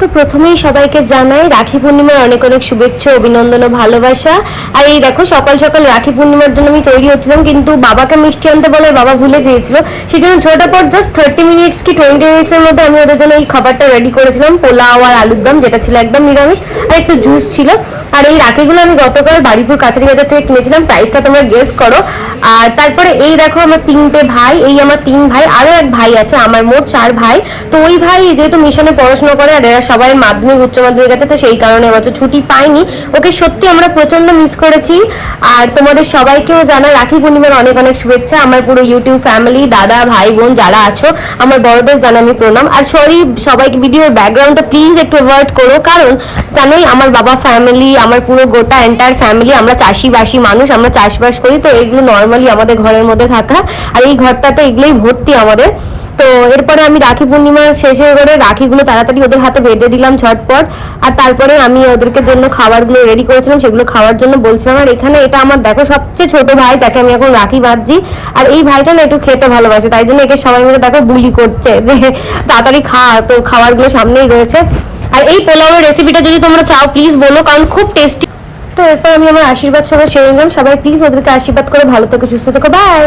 তো প্রথমেই সবাইকে জানাই রাখি পূর্ণিমার অনেক অনেক শুভেচ্ছা, অভিনন্দন ও ভালোবাসা। আর এই দেখো, সকাল সকাল রাখি পূর্ণিমার জন্য আমি তৈরি হচ্ছিলাম, কিন্তু বাবাকে মিষ্টি আনতে বলে বাবা ভুলে গিয়েছিল। সেই জন্য ছোটার পর জাস্ট থার্টি মিনিটস কি টোয়েন্টি মিনিটসের মধ্যে আমি ওদের জন্য এই খাবারটা রেডি করেছিলাম, পোলাও আর আলুর দম, যেটা ছিল একদম নিরামিষ, আর একটু জুস ছিল। আর এই রাখিগুলো আমি গতকাল বাড়িপুর কাছারি বাজার থেকে কিনেছিলাম প্রাইসটা তোমরা গেস করো। আর তারপরে এই দেখো আমার তিনটে ভাই, এই আমার তিন ভাই, আরও এক ভাই আছে, আমার মোট চার ভাই। তো ওই ভাই যেহেতু মিশনে পড়াশোনা করে, আর এরা সবাই মাধ্যমিক, উচ্চ মাধ্যমিক আছে, তো সেই কারণে এবছর ছুটি পাইনি। ওকে সত্যি আমরা প্রচণ্ড মিস করেছি। আর তোমাদের সবাইকেও জানা রাখি পূর্ণিমার অনেক অনেক শুভেচ্ছা। আমার পুরো ইউটিউব ফ্যামিলি দাদা, ভাই, বোন যারা আছো, আমার বড়দের জানা আমি প্রণাম। আর সরি সবাইকে ভিডিওর ব্যাকগ্রাউন্ডটা প্লিজ একটু অ্যাভয়েড করো। কারণ জানোই আমার বাবা ফ্যামিলি আমার পুরো গোটা এন্টায়ার ফ্যামিলি আমরা চাষিবাসী মানুষ, আমরা চাষবাস করি, তো এগুলো নর্মালি আমাদের ঘরের মধ্যে থাকা। আর এই ঘরটাতে এগুলোই ভর্তি আমাদের। তো এরপরে আমি রাখি পূর্ণিমা শেষে করে রাখিগুলো তাড়াতাড়ি ওদের হাতে বেঁধে দিলাম ঝটপট। আর তারপরে আমি ওদেরকে জন্য খাবারগুলো রেডি করেছিলাম, সেগুলো খাওয়ার জন্য বলছিলাম। আর এখানে এটা আমার দেখো সবচেয়ে ছোট ভাই, যাকে আমি এখন রাখি বাঁধছি। আর এই ভাইটা না একটু খেতে ভালোবাসে, তাই জন্য একে সবাই মিলে দেখো বুলি করছে যে তাড়াতাড়ি খা, তো খাবারগুলো সামনেই রয়েছে। আর এই পোলাওয়ের রেসিপিটা যদি তোমরা চাও প্লিজ বলো, কারণ খুব টেস্টি তো এরপর আমি আমার আশীর্বাদ সবাই সেরে নিলাম। সবাই প্লিজ ওদেরকে আশীর্বাদ করে ভালো থেকো, সুস্থ থেকো বাই